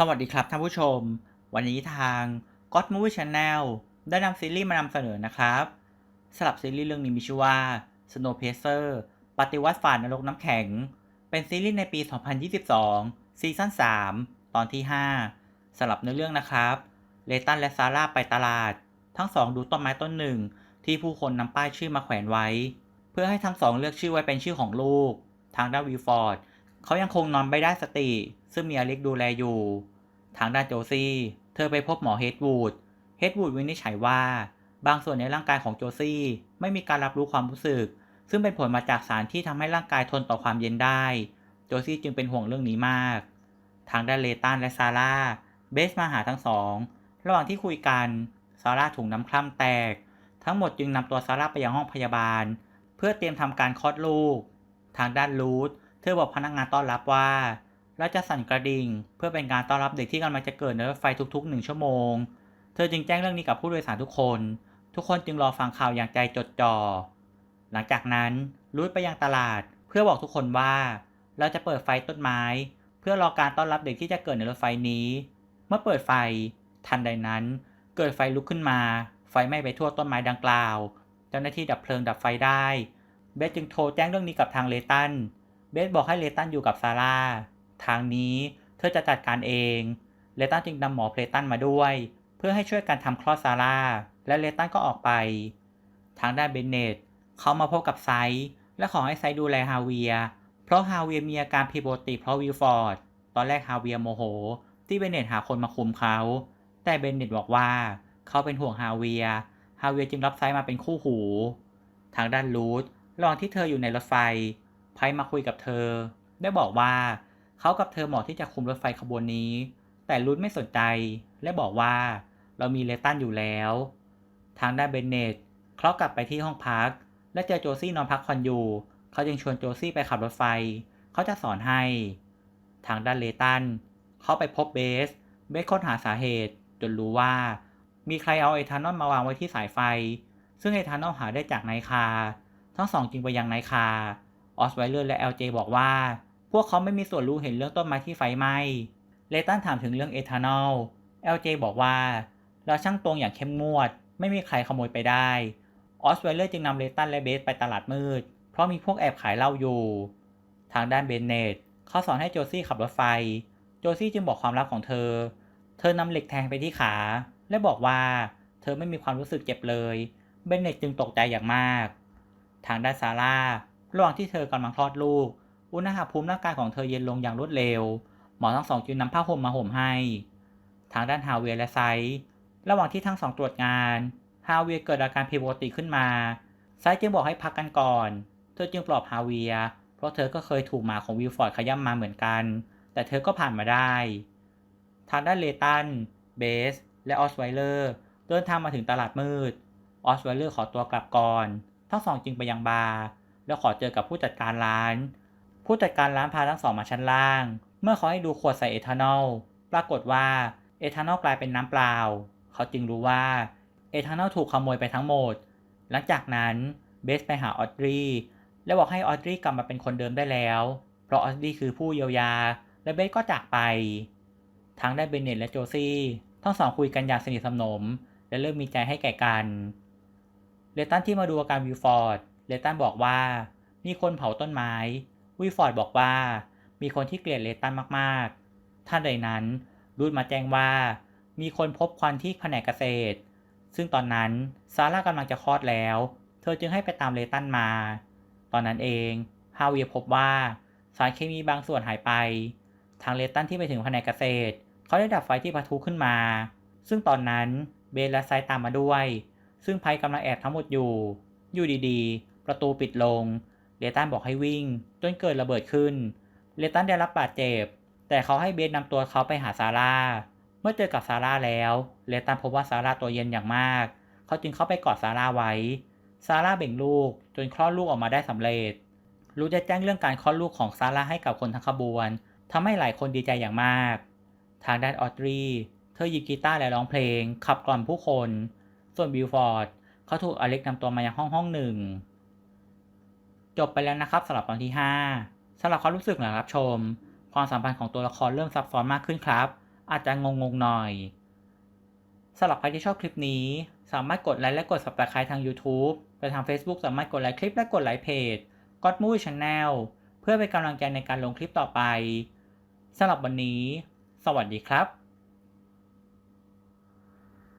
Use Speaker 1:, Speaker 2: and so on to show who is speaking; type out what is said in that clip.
Speaker 1: สวัสดีครับท่านผู้ชม วันนี้ทาง God Movie Channel ได้นำซีรีส์มานำเสนอนะครับสำหรับซีรีส์เรื่องนี้มีชื่อว่า Snowpiercer ปฏิวัติฝ่านรกน้ำแข็ง เป็นซีรีส์ในปี 2022 ซีซั่น 3 ตอนที่ 5สำหรับเนื้อเรื่องนะครับ เลตันและซาร่าไปตลาด ทั้งสองดูต้นไม้ต้นหนึ่ง ที่ผู้คนนำป้ายชื่อมาแขวนไว้ เพื่อให้ทั้งสองเลือกชื่อไว้เป็นชื่อของลูก ทางด้านวิลฟอร์ดเขายังคงนอนไม่ได้สติ ซึ่งมีอเล็กดูแลอยู่ ทางด้านโจซี่ เธอไปพบหมอเฮดวูด เฮดวูดวินิจฉัยว่า บางส่วนในร่างกายของโจซี่ ไม่มีการรับรู้ความรู้สึก ซึ่งเป็นผลมาจากสารที่ทำให้ร่างกายทนต่อความเย็นได้ โจซี่จึงเป็นห่วงเรื่องนี้มาก ทางด้านเลตันและซาร่า เบสมาหาทั้งสอง ระหว่างที่คุยกัน ซาร่าถูกน้ำคร่ำแตก ทั้งหมดจึงนำตัวซาร่าไปยังห้องพยาบาล เพื่อเตรียมทำการคลอดลูก ทางด้านรูทเธอบอกพนักงานต้อนรับว่า เราจะสั่นกระดิ่ง เพื่อเป็นการต้อนรับเด็กที่กำลังจะเกิดในรถไฟทุกๆหนึ่งชั่วโมง เธอจึงแจ้งเรื่องนี้กับผู้โดยสารทุกคน ทุกคนจึงรอฟังข่าวอย่างใจจดจ่อ หลังจากนั้นรูทไปยังตลาด เพื่อบอกทุกคนว่า เราจะเปิดไฟต้นไม้ เพื่อรอการต้อนรับเด็กที่จะเกิดในรถไฟนี้ เมื่อเปิดไฟ ทันใดนั้น เกิดไฟลุกขึ้นมา ไฟไหม้ไปทั่วต้นไม้ดังกล่าว เจ้าหน้าที่ดับเพลิงดับไฟได้ เบสจึงโทรแจ้งเรื่องนี้กับทางเลตัน เบสบอกให้เลตันอยู่กับซาร่า ทางนี้เธอจะจัดการเอง เลตันจึงนำหมอเพลตันมาด้วย เพื่อให้ช่วยกันทำคลอดซาร่า และเลตันก็ออกไป ทางด้านเบนเนตเขามาพบกับไซและขอให้ไซดูแลฮาเวีย เพราะฮาเวียมีอาการผิดปกติเพราะวิลฟอร์ด ตอนแรกฮาเวียโมโห ที่เบนเนตหาคนมาคุมเขา แต่เบนเนตบอกว่า เขาเป็นห่วงฮาเวีย ฮาเวียจึงรับไซมาเป็นคู่หู ทางด้านรูทระหว่างที่เธออยู่ในรถไฟไพมาคุยกับเธอ ได้บอกว่า เขากับเธอเหมาะที่จะคุมรถไฟขบวนนี้ แต่รูทไม่สนใจและบอกว่าเรามีเลตันอยู่แล้ว ทางด้านเบนเนตเขากลับไปที่ห้องพัก และเจอโจซี่นอนพักผ่อนอยู่ เขาจึงชวนโจซี่ไปขับรถไฟ เขาจะสอนให้ ทางด้านเลตันเขาไปพบเบส เบสค้นหาสาเหตุ จนรู้ว่า มีใครเอาเอทานอลมาวางไว้ที่สายไฟ ซึ่งเอทานอลหาได้จากไนคา ทั้งสองจึงไปยังไนคา ออสไวเลอร์และ LJ บอกว่า พวกเขาไม่มีส่วนรู้เห็นเรื่องต้นไม้ที่ไฟไหม้เลตันถามถึงเรื่องเอทานอล LJ บอกว่า เราช่างตรงอย่างเข้มงวด ไม่มีใครขโมยไปได้ ออสไวลเลอร์จึงนำเลตันและเบสไปตลาดมืด เพราะมีพวกแอบขายเหล้าอยู่ ทางด้านเบนเนตเขาสอนให้โจซี่ขับรถไฟ โจซี่จึงบอกความลับของเธอ เธอนำเหล็กแทงไปที่ขา และบอกว่า เธอไม่มีความรู้สึกเจ็บเลย เบนเนตจึงตกใจอย่างมาก ทางด้านซาร่าระหว่างที่เธอกำลังคลอดลูก อุณหภูมิร่างกายของเธอเย็นลงอย่างรวดเร็ว หมอทั้งสองจึงนำผ้าห่มมาห่มให้ ทางด้านฮาเวียและไซระหว่างที่ทั้งสองตรวจงาน ฮาเวียเกิดอาการผิดปกติขึ้นมา ไซจึงบอกให้พักกันก่อน เธอจึงปลอบฮาเวีย เพราะเธอก็เคยถูกหมาของวิลฟอร์ดขย้ำมาเหมือนกัน แต่เธอก็ผ่านมาได้ ทางด้านเลตัน เบส และออสไวเลอร์เดินทางมาถึงตลาดมืด ออสไวเลอร์ขอตัวกลับก่อน ทั้งสองจึงไปยังบาร์แล้วขอเจอกับผู้จัดการร้าน ผู้จัดการร้านพาทั้งสองมาชั้นล่าง เมื่อเขาให้ดูขวดใส่เอทานอล ปรากฏว่าเอทานอลกลายเป็นน้ำเปล่า เขาจึงรู้ว่าเอทานอลถูกขโมยไปทั้งหมด หลังจากนั้นเบสไปหาออดรีและบอกให้ออดรีกลับมาเป็นคนเดิมได้แล้ว เพราะออดรีคือผู้เยียวยา และเบสก็จากไปทางได้เบนเนตและโจซี่ทั้งสองคุยกันอย่างสนิทสนม และเริ่มมีใจให้แก่กัน เลตันที่มาดูอาการวิลฟอร์ด เลตันบอกว่ามีคนเผาต้นไม้ วิฟอร์ดบอกว่า มีคนที่เกลียดเลตันมากๆ ท่านใดนั้นรูดมาแจ้งว่า มีคนพบควันที่แผนกเกษตร ซึ่งตอนนั้นซาร่ากำลังจะคลอดแล้ว เธอจึงให้ไปตามเลตันมา ตอนนั้นเองฮาเวียพบว่าสารเคมีบางส่วนหายไป ทางเลตันที่ไปถึงแผนกเกษตร เขาได้ดับไฟที่ปะทุขึ้นมา ซึ่งตอนนั้นเบนและไซตามมาด้วย ซึ่งไพกำลังแอบทั้งหมดอยู่ อยู่ดีๆ ประตูปิดลง เลตันบอกให้วิ่ง จนเกิดระเบิดขึ้น เลตันได้รับบาดเจ็บ แต่เขาให้เบสนำตัวเขาไปหาซาร่า เมื่อเจอกับซาร่าแล้ว เลตันพบว่าซาร่าตัวเย็นอย่างมาก เขาจึงเข้าไปกอดซาร่าไว้ ซาร่าเบ่งลูกจนคลอดลูกออกมาได้สำเร็จรู้จะแจ้งเรื่องการคลอดลูกของซาร่าให้กับคนทั้งขบวนทำให้หลายคนดีใจอย่างมาก ทางด้านออดรี เธอหยิบกีตาร์และร้องเพลง ขับกล่อมผู้คน ส่วนบิลฟอร์ดเขาถูกอเล็กนำตัวมายังห้องห้องหนึ่ง จบไปแล้วนะครับสำหรับตอนที่ 5สำหรับความรู้สึกหลังรับชม ความสัมพันธ์ของตัวละครเริ่มซับซ้อนมากขึ้นครับ อาจจะงงๆหน่อยสำหรับใครที่ชอบคลิปนี้ สามารถกดไลค์และกด subscribe ทาง YouTube ไปทาง Facebook สามารถกดไลค์คลิปและกดไลค์เพจ God Movie Channel เพื่อเป็นกำลังใจในการลงคลิปต่อไปสำหรับวันนี้ สวัสดีครับ